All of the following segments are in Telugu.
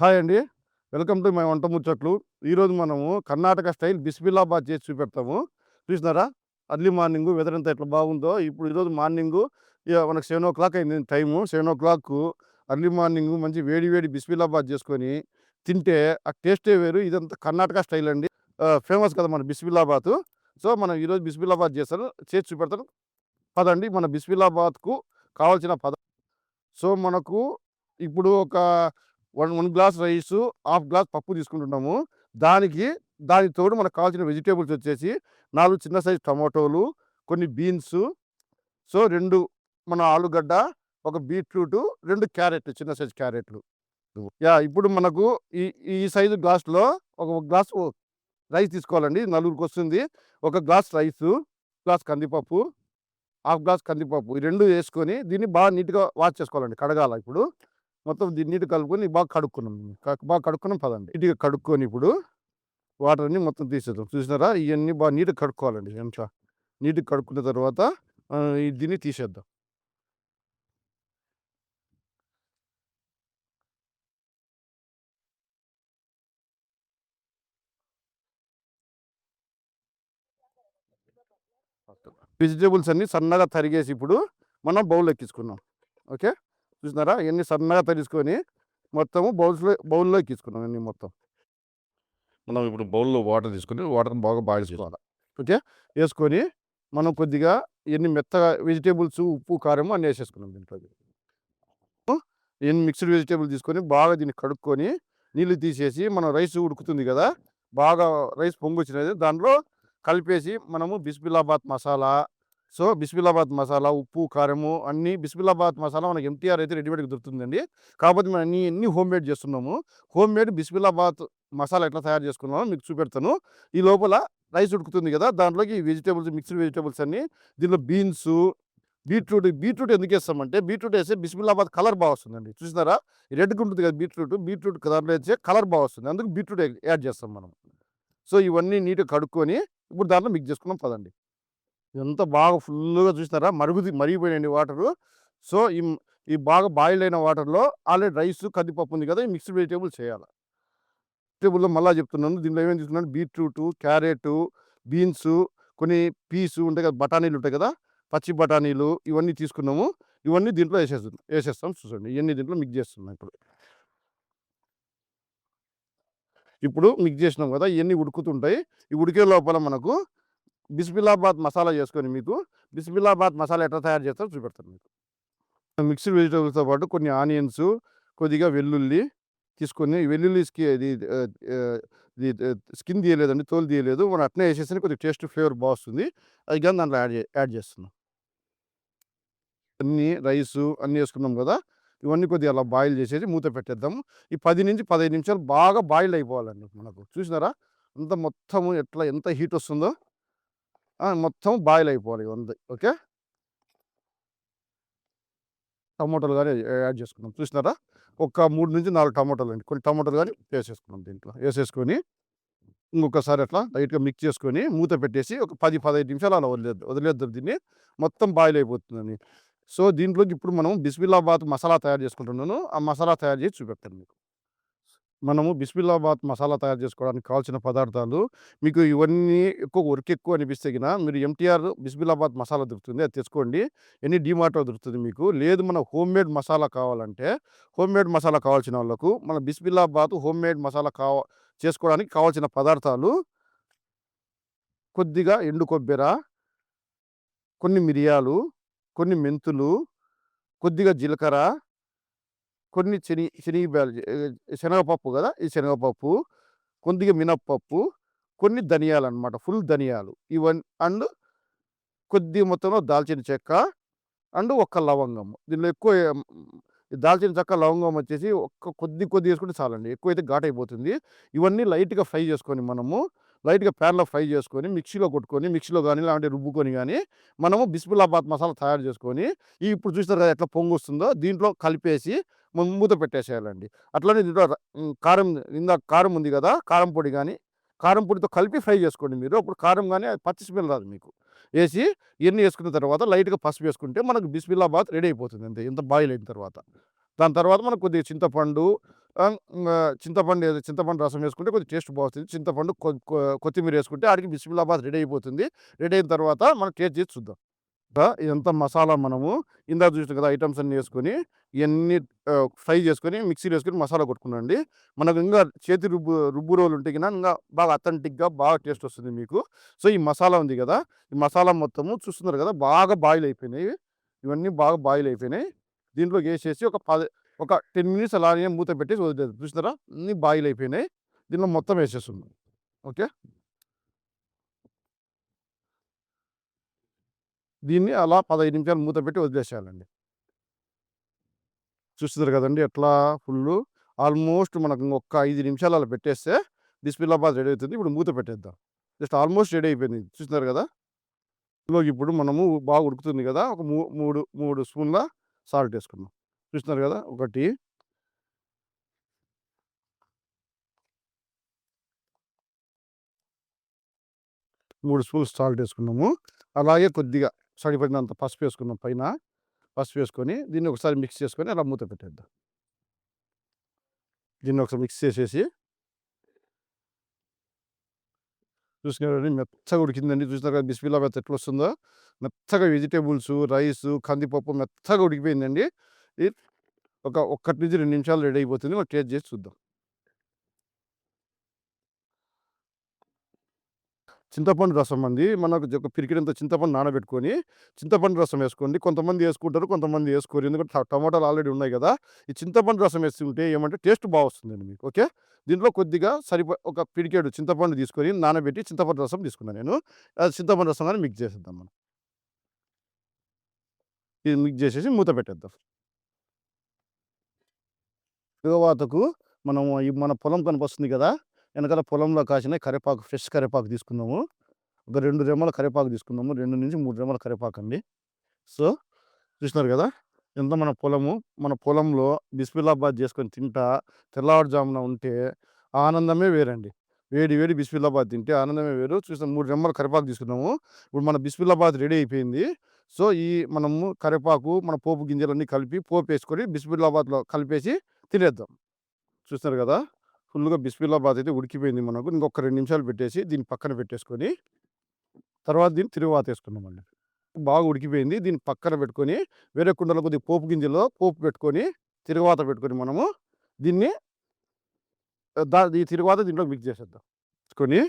హాయ్ అండి. వెల్కమ్ టు మై వంట ముచ్చట్లు. ఈరోజు మనము కర్ణాటక స్టైల్ బిస్మిల్లాబాద్ చేసి చూపెడతాము. చూసినారా? అర్లీ మార్నింగ్ వెదర్ ఎంత ఎట్లా బాగుందో. ఇప్పుడు ఈరోజు మార్నింగ్ మనకు సెవెన్ ఓ క్లాక్ అయింది time. Seven o'clock early morning మంచి వేడి వేడి బిస్మిల్లాబాద్ చేసుకొని తింటే ఆ టేస్టే వేరు. ఇదంతా కర్ణాటక స్టైల్ అండి. ఫేమస్ కదా మన బిస్మిల్లాబాద్ సో మనం ఈరోజు బిస్మిల్లాబాద్ చేస్తాను. చేసి చూపెడతాను. పదండి. మన బిస్మిల్లాబాద్కు కావాల్సిన పద సో మనకు ఇప్పుడు ఒక one one glass rice half glass పప్పు తీసుకుంటున్నాము. దానికి దానికి తోడు మనకు కావాల్సిన వెజిటేబుల్స్ వచ్చేసి నాలుగు చిన్న సైజు టమాటోలు కొన్ని బీన్స్ సో రెండు మన ఆలుగడ్డ ఒక బీట్రూట్ రెండు క్యారెట్లు చిన్న సైజు క్యారెట్లు. యా ఇప్పుడు మనకు ఈ ఈ సైజు గ్లాస్లో ఒక గ్లాస్ రైస్ తీసుకోవాలండి. నలుగురికి వస్తుంది. ఒక గ్లాస్ రైస్ గ్లాస్ కందిపప్పు హాఫ్ గ్లాస్ కందిపప్పు ఈ రెండు వేసుకొని దీన్ని బాగా నీట్గా వాష్ చేసుకోవాలండి. కడగాల ఇప్పుడు. మొత్తం దీన్ని నీట్గా కలుపుకొని బాగా కడుక్కున్నాం బాగా కడుక్కున్నాం పదండి. నీట్గా కడుక్కొని ఇప్పుడు వాటర్ అన్ని మొత్తం తీసేద్దాం. చూసినారా? ఇవన్నీ బాగా నీట్గా కడుక్కోవాలండి ఎంత నీట్గా కడుక్కున్న తర్వాత దీన్ని తీసేద్దాం. వెజిటేబుల్స్ అన్ని సన్నగా తరిగేసి ఇప్పుడు మనం బౌల్ ఎక్కించుకున్నాం. ఓకే? చూసినారా? ఇవన్నీ సన్నగా తరిసుకొని మొత్తము బౌల్స్లో బౌల్లో ఎక్కించుకున్నాం ఇవన్నీ మొత్తం. మనం ఇప్పుడు బౌల్లో వాటర్ తీసుకొని వాటర్ని బాగా బాయిల్ చేసుకోవాలి? ఓకే? వేసుకొని మనం కొద్దిగా ఎన్ని మెత్తగా వెజిటేబుల్స్ ఉప్పు కారం అన్నీ వేసేసుకున్నాం దీంట్లో. ఎన్ని మిక్స్డ్ వెజిటేబుల్ తీసుకొని బాగా దీన్ని కడుక్కొని నీళ్ళు తీసేసి మనం రైస్ ఉడుకుతుంది కదా? బాగా రైస్ పొంగు వచ్చినది దాంట్లో కలిపేసి మనము బిస్మిల్లాబాద్ మసాలా సో బిస్మిల్లాబాద్ మసాలా ఉప్పు కారము అన్ని బిస్మిల్లాబాద్ మసాలా మనకి ఎంటీఆర్ అయితే రెడీమేడ్కి దొరుకుతుందండి. కాకపోతే మనం అన్ని అన్ని హోమ్ మేడ్ చేస్తున్నాము. హోమ్ మేడ్ బిస్మిల్లాబాద్ మసాలా ఎట్లా తయారు చేసుకున్నామో మీకు చూపెడతాను. ఈ లోపల రైస్ ఉడుకుతుంది కదా దాంట్లోకి వెజిటేబుల్స్ మిక్స్డ్ వెజిటేబుల్స్ అన్ని దీనిలో బీన్స్ బీట్రూట్ బీట్రూట్ ఎందుకు వేస్తామంటే బీట్రూట్ వేస్తే బిస్మిల్లాబాద్ కలర్ బాగా వస్తుందండి. చూసినారా? రెడ్గా ఉంటుంది కదా బీట్రూట్ బీట్రూట్ దాంట్లో వేస్తే కలర్ బాగా వస్తుంది. అందుకు బీట్రూట్ యాడ్ చేస్తాం మనం. సో ఇవన్నీ నీట్గా కడుక్కొని ఇప్పుడు దాంట్లో మిక్స్ చేసుకున్నాం పదండి. ఎంత బాగా ఫుల్గా చూసినారా? మరుగుది మరిగిపోయినాయండి వాటరు. సో ఈ ఈ బాగా బాయిల్ అయిన వాటర్లో ఆల్రెడీ రైస్ కందిపప్పు ఉంది కదా ఈ మిక్స్డ్ వెజిటేబుల్ చేయాలి. వెజిటేబుల్లో మళ్ళీ చెప్తున్నాను దీనిలో ఏమేమి తీసుకున్నాను? బీట్రూట్ క్యారెట్ బీన్స్ కొన్ని పీసు ఉంటాయి కదా బఠానీలు ఉంటాయి కదా పచ్చి బఠానీలు ఇవన్నీ తీసుకున్నాము. ఇవన్నీ దీంట్లో వేసేస్తాం వేసేస్తాం చూసండి ఇవన్నీ దీంట్లో మిక్స్ చేస్తున్నాం ఇప్పుడు. ఇప్పుడు మిక్స్ చేసినాం కదా ఇవన్నీ ఉడుకుతుంటాయి. ఈ ఉడికే లోపల మనకు బిస్మిల్లాబాద్ మసాలా చేసుకొని మీకు బిస్మిల్లాబాద్ మసాలా ఎట్లా తయారు చేస్తారో చూపెడతాను మీకు. మిక్స్డ్ వెజిటేబుల్స్తో పాటు కొన్ని ఆనియన్స్ కొద్దిగా వెల్లుల్లి తీసుకొని వెల్లుల్లి స్కి ఇది స్కిన్ తీయలేదండి తోలు తీయలేదు. మనం అట్నే వేసేసి కొద్దిగా టేస్ట్ ఫ్లేవర్ బాగుంది అది కానీ దాంట్లో యాడ్ యాడ్ చేస్తున్నాం. అన్నీ రైసు అన్నీ వేసుకున్నాం కదా ఇవన్నీ కొద్దిగా అలా బాయిల్ చేసేసి మూత పెట్టేద్దాం ఈ పది నుంచి పదిహేను నిమిషాలు బాగా బాయిల్ అయిపోవాలండి మనకు. చూసినారా? అంత మొత్తము ఎట్లా ఎంత హీట్ వస్తుందో. మొత్తం బాయిల్ అయిపోవాలి ఉంది ఓకే? టమాటోలు కానీ యాడ్ చేసుకున్నాం. చూసినారా? ఒక మూడు నుంచి నాలుగు టమాటోలు అండి. కొన్ని టమాటోలు కానీ వేసేసుకున్నాం దీంట్లో. వేసేసుకొని ఇంకొకసారి అట్లా లైట్గా మిక్స్ చేసుకొని మూత పెట్టేసి ఒక పది పదహైదు నిమిషాలు అలా వదిలేదు వదిలేద్దాం దీన్ని. మొత్తం బాయిల్ అయిపోతుందని సో దీంట్లోకి ఇప్పుడు మనం బిస్మిల్లాబాద్ మసాలా తయారు చేసుకుంటున్నాను. ఆ మసాలా తయారు చేసి చూపెట్టాను మీకు. మనము బిస్మిల్లాబాద్ మసాలా తయారు చేసుకోవడానికి కావాల్సిన పదార్థాలు మీకు ఇవన్నీ ఎక్కువ వర్క్ ఎక్కువ అనిపిస్తే గిన మీరు ఎంటీఆర్ బిస్మిల్లాబాద్ మసాలా దొరుకుతుంది అది తెచ్చుకోండి. ఎన్ని డిమార్ట్లో దొరుకుతుంది మీకు? లేదు మన హోమ్ మేడ్ మసాలా కావాలంటే హోమ్ మేడ్ మసాలా కావాల్సిన వాళ్ళకు మన బిస్మిల్లాబాద్ హోమ్ మేడ్ మసాలా కావ చేసుకోవడానికి కావాల్సిన పదార్థాలు కొద్దిగా ఎండు కొబ్బెర కొన్ని మిరియాలు కొన్ని మెంతులు కొద్దిగా జీలకర్ర కొన్ని శని శనగ శనగపప్పు కదా ఈ శనగపప్పు కొద్దిగా మినప్పప్పు కొన్ని ధనియాలు అన్నమాట ఫుల్ ధనియాలు. ఇవన్నీ అండ్ కొద్ది మొత్తంలో దాల్చిన చెక్క అండ్ ఒక్క లవంగం దీనిలో ఎక్కువ ఈ దాల్చిన చెక్క లవంగం వచ్చేసి ఒక్క కొద్ది కొద్ది వేసుకుంటే చాలండి. ఎక్కువైతే ఘాట్ అయిపోతుంది ఇవన్నీ లైట్గా ఫ్రై చేసుకొని మనము లైట్గా ప్యాన్లో ఫ్రై చేసుకొని మిక్సీలో కొట్టుకొని మిక్సీలో కానీ లేదంటే రుబ్బుకొని కానీ మనము బిస్మిల్లాబాద్ మసాలా తయారు చేసుకొని ఇప్పుడు చూస్తారు కదా ఎట్లా పొంగు వస్తుందో దీంట్లో కలిపేసి మూత పెట్టేసేయాలండి అట్లనే దీంట్లో కారం ఇందాక కారం ఉంది కదా కారం పొడి కానీ కారం పొడితో కలిపి ఫ్రై చేసుకోండి మీరు అప్పుడు కారం కానీ పచ్చి స్మెల్ రాదు మీకు వేసి ఇవన్నీ వేసుకున్న తర్వాత లైట్గా పసుపు వేసుకుంటే మనకు బిస్మిల్లాబాద్ రెడీ అయిపోతుంది అంతే ఇంత బాయిల్ అయిన తర్వాత దాని తర్వాత మనకు కొద్దిగా చింతపండు చింతపండు చింతపండు రసం వేసుకుంటే కొద్దిగా టేస్ట్ బాగొస్తుంది. చింతపండు కొత్తిమీర వేసుకుంటే ఆడికి బిస్మిల్లాబాద్ రెడీ అయిపోతుంది. రెడీ అయిన తర్వాత మనం టేస్ట్ చేసి చూద్దాం. ఇదంతా మసాలా మనము ఇందాక చూసిన కదా ఐటమ్స్ అన్నీ వేసుకొని ఇవన్నీ ఫ్రై చేసుకొని మిక్సీలో వేసుకొని మసాలా కొట్టుకున్నానండి. మనకు ఇంకా చేతి రుబ్బు రుబ్బు రోలు ఉంటే గిన ఇంకా బాగా అథెంటిక్‌గా బాగా టేస్ట్ వస్తుంది మీకు. సో, ఈ మసాలా ఉంది కదా ఈ మసాలా మొత్తము చూస్తున్నారు కదా బాగా బాయిల్ అయిపోయినాయి. ఇవన్నీ బాగా బాయిల్ అయిపోయినాయి. దీంట్లోకి వేసేసి ఒక పది ఒక 10 మినిట్స్ అలానే మూత పెట్టేసి వదిలేదు చూసినారా? అన్నీ బాయిల్ అయిపోయినాయి. దీంట్లో మొత్తం వేసేస్తుంది ఓకే. దీన్ని అలా 15 నిమిషాలు మూత పెట్టి వదిలేసేయాలండి. చూస్తున్నారు కదండి ఎట్లా ఫుల్ ఆల్మోస్ట్ మనకు ఇంకొక ఐదు నిమిషాలు అలా పెట్టేస్తే బిస్మిల్లాబాద్ రెడీ అవుతుంది. ఇప్పుడు మూత పెట్టేద్దాం. జస్ట్ ఆల్మోస్ట్ రెడీ అయిపోయింది. చూస్తున్నారు కదా ఇందులోకి ఇప్పుడు మనము బాగా ఉడుకుతుంది కదా ఒక మూ మూడు మూడు స్పూన్ల సాల్ట్ వేసుకున్నాం చూస్తున్నారు కదా ఒకటి మూడు స్పూన్స్ సాల్ట్ వేసుకున్నాము అలాగే కొద్దిగా సరిపడినంత పసుపు వేసుకున్నాం పైన. పసుపు వేసుకొని దీన్ని ఒకసారి మిక్స్ చేసుకొని అలా మూత పెట్టేద్దాం. దీన్ని ఒకసారి మిక్స్ చేసేసి చూసినారు మెత్తగా ఉడికిందండి. చూసినారు కదా! ఎట్లా వస్తుందో మెత్తగా వెజిటేబుల్స్ రైస్ కందిపప్పు మెత్తగా ఉడికిపోయిందండి. ఒక ఒక 1-2 నిమిషాలు రెడీ అయిపోతుంది. మనం టేస్ట్ చేసి చూద్దాం. చింతపండు రసం అండి. మనకు ఒక పిరికిడంత చింతపండు నానబెట్టుకొని, చింతపండు రసం వేసుకోండి కొంతమంది వేసుకుంటారు కొంతమంది వేసుకోరు ఎందుకంటే టమాటాలు ఆల్రెడీ ఉన్నాయి కదా ఈ చింతపండు రసం యేసుకుంటే ఏమంటే టేస్ట్ బా వస్తుందండి మీకు. ఓకే. దీంట్లో కొద్దిగా సరిప ఒక పిడికేడు చింతపండు తీసుకొని నానబెట్టి చింతపండు రసం తీసుకున్నాను నేను. చింతపండు రసం కానీ మిక్స్ చేసేద్దాం మనం. ఇది మిక్స్ చేసేసి మూత పెట్టేద్దాం. తరువాతకు మనం మన పొలం కనిపిస్తుంది కదా వెనకాల పొలంలో కాసిన కరివేపాకు ఫ్రెష్ కరివేపాకు తీసుకుందాము. ఒక రెండు రెమ్మల కరివేపాకు తీసుకుందాము. 2-3 రెమ్మల కరివేపాకండి. సో, చూసినారు కదా ఎంత మన పొలము. మన పొలంలో బిస్మిల్లాబాద్ చేసుకొని తింటా తెల్లవారుజామున ఉంటే ఆనందమే వేరండి. వేడి వేడి బిస్మిల్లాబాద్ తింటే ఆనందమే వేరు. చూసిన మూడు రెమ్మల కరివేపాకు తీసుకున్నాము. ఇప్పుడు మన బిస్మిల్లాబాద్ రెడీ అయిపోయింది. సో, ఈ మనము కరివేపాకు, మన పోపు గింజలన్నీ కలిపి పోపు వేసుకొని బిస్మిల్లాబాద్‌లో కలిపేసి తినేద్దాం. చూస్తున్నారు కదా ఫుల్‌గా బిస్మిల్లాబాద్ అయితే ఉడికిపోయింది మనకు. ఇంకొక రెండు నిమిషాలు పెట్టేసి దీన్ని పక్కన పెట్టేసుకొని తర్వాత దీన్ని తిరుగుమాతేసుకుందామండి. బాగా ఉడికిపోయింది. దీన్ని పక్కన పెట్టుకొని వేరే కుండలో కొద్దిగా పోపు గింజలో పోపు పెట్టుకొని తిరుగువాత పెట్టుకొని మనము దీన్ని దా ఈ తిరుగువాత దీంట్లో మిక్స్ చేసేద్దాం. కొని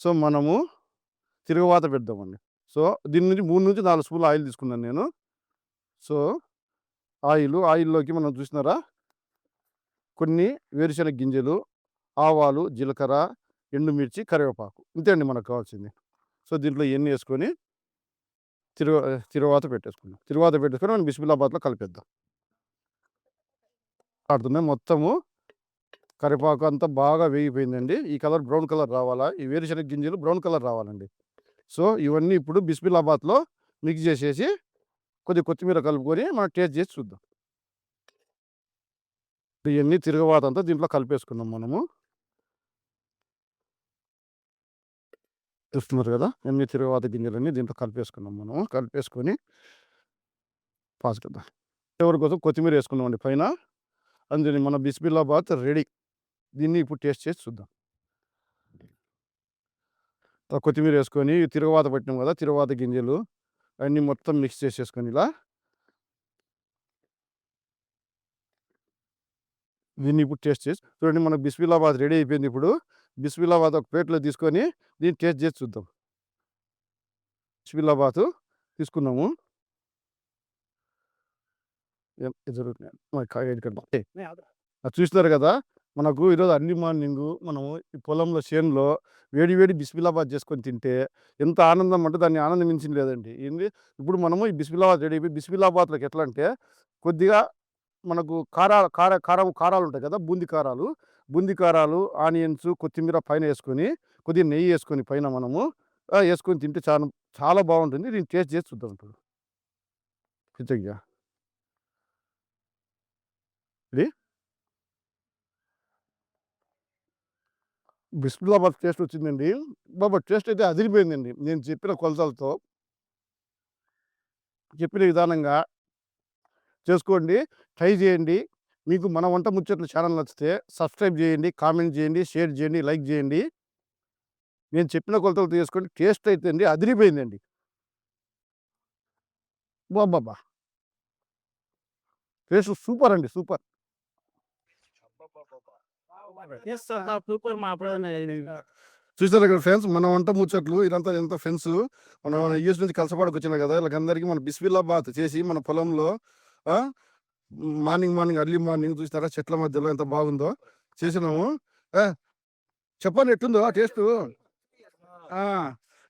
సో, మనము తిరుగువాత పెడదామండి. సో, దీని నుంచి మూడు నుంచి నాలుగు స్పూన్లు ఆయిల్ తీసుకున్నాను నేను. సో, ఆయిల్ ఆయిల్‌లోకి మనం చూసినారా? కొన్ని వేరుశెనగ గింజలు, ఆవాలు, జీలకర్ర, ఎండుమిర్చి, కరివేపాకు. ఇంతే అండి మనకు కావాల్సింది. సో, దీంట్లో ఇవన్నీ వేసుకొని తిరువ తిరువాత తిరుగువాత పెట్టేసుకుందాం. తిరుగువాత పెట్టేసుకొని మనం బిస్మిల్లాబాద్‌లో కలిపేద్దాం. ఆడుతున్నాయి మొత్తము కరివేపాకు అంతా బాగా వేగిపోయిందండి. ఈ కలర్ బ్రౌన్ కలర్ రావాలా. ఈ వేరుశెనగ గింజలు బ్రౌన్ కలర్ రావాలండి. సో, ఇవన్నీ ఇప్పుడు బిస్మిల్లాబాద్‌లో మిక్స్ చేసేసి కొద్దిగా కొత్తిమీర కలుపుకొని మనం టేస్ట్ చేసి చూద్దాం. ఇవన్నీ తిరుగువాతంతా దీంట్లో కలిపేసుకున్నాం మనము. చూస్తున్నారు కదా ఎన్ని తిరుగువాత గింజలన్నీ దీంట్లో కలిపేసుకున్నాం మనము. కలిపేసుకొని పాస్ కదా! ఎవరి కోసం కొత్తిమీర వేసుకున్నామండి పైన. అందుకని మన బిస్మిల్లాబాద్ రెడీ. దీన్ని ఇప్పుడు టేస్ట్ చేసి చూద్దాం. కొత్తిమీర వేసుకొని తిరుగువాత పెట్టినాం కదా తిరుగువాత గింజలు అన్నీ మొత్తం మిక్స్ చేసేసుకొని ఇలా దీన్ని ఇప్పుడు టేస్ట్ చేసి చూడండి మనకు బిస్మిల్లాబాద్ రెడీ అయిపోయింది ఇప్పుడు. బిస్మిల్లాబాద్ ఒక ప్లేట్‌లో తీసుకొని దీన్ని టేస్ట్ చేసి చూద్దాం. బిస్మిల్లాబాదు తీసుకున్నాము. చూసినారు గదా! మనకు ఈరోజు అర్లీ మార్నింగు మనము ఈ పొలంలో చేనులో వేడి వేడి బిస్మిల్లాబాద్ చేసుకొని తింటే ఎంత ఆనందం అంటే దాన్ని ఆనందం మించింది లేదండి. ఏంది ఇప్పుడు మనము ఈ బిస్మిల్లాబాద్ రెడీ అయిపోయి బిస్మిల్లాబాద్‌లోకి ఎట్లా అంటే కొద్దిగా మనకు కారాలు కార కారం కారాలు ఉంటాయి కదా! బూంది కారాలు. బూంది కారాలు, ఆనియన్స్, కొత్తిమీర పైన వేసుకొని కొద్దిగా నెయ్యి వేసుకొని పైన మనము వేసుకొని తింటే చాలా చాలా బాగుంటుంది దీన్ని టేస్ట్ చేసి చూద్దాం ఇప్పుడు. కృతజ్ఞ. ఇది బిస్మిల్లాబాద్ టేస్ట్ వచ్చిందండి. బాబా టేస్ట్ అయితే అదిరిపోయిందండి. నేను చెప్పిన కొలతలతో. చెప్పిన విధానంగా చేసుకోండి. ట్రై చేయండి. మీకు మన వంట ముచ్చట్లు ఛానల్ నచ్చితే సబ్స్క్రైబ్ చేయండి కామెంట్ చేయండి షేర్ చేయండి లైక్ చేయండి నేను చెప్పిన కొలతలు తీసుకోండి. టేస్ట్ అయితే అండి అదిరిపోయిందండి. బాబా టేస్ట్ సూపర్ అండి సూపర్. సూపర్. మా చూసారు కదా ఫ్రెండ్స్ మన వంట ముచ్చట్లు ఇదంతా ఎంత ఫ్రెండ్స్. మనం యూఎస్ నుంచి కలసపాడుకు వచ్చినా కదా వీళ్ళకందరికీ మన బిస్మిల్లాబాద్ చేసి మన పొలంలో ఆ? మార్నింగ్ మార్నింగ్ అర్లీ మార్నింగ్ చూస్తారా చెట్ల మధ్యలో ఎంత బాగుందో చేసినాము. చెప్పండి ఎట్టుందో taste.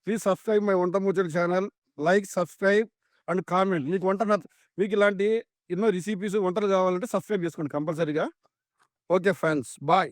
Please subscribe my Vanta Muchchatlu channel. Like subscribe and comment. మీకు వంట మీకు ఇలాంటి ఎన్నో రెసిపీస్ వంటలు కావాలంటే సబ్స్క్రైబ్ చేసుకోండి కంపల్సరీగా. Okay friends bye.